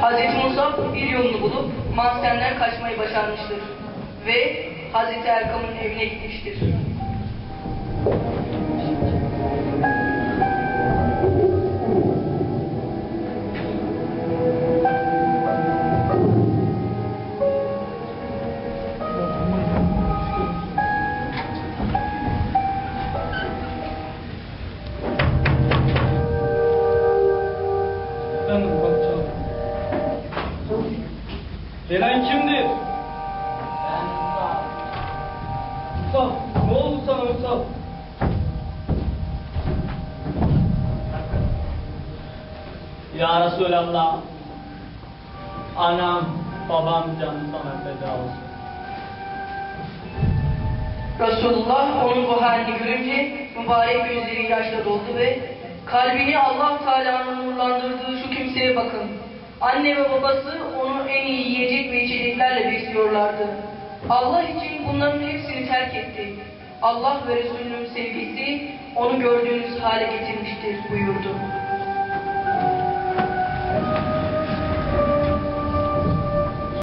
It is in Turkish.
Hz. Musa bir yolunu bulup mahzenden kaçmayı başarmıştır. Ve Hz. Erkam'ın evine gitmiştir. Gelen kimdir? Ben Musa. Musa. Ne oldu sana Musa? Ya Resulallah. Anam, babam canı sana feda olsun. Resulullah onun bu halini görünce mübarek gözleri yaşla doldu ve kalbini Allah Teala'nın nurlandırdığı şu kimseye bakın. Anne ve babası onu en iyi yiyecek besliyorlardı. Allah için bunların hepsini terk etti. Allah ve Resulünün sevgisi onu gördüğünüz hale getirmiştir buyurdu.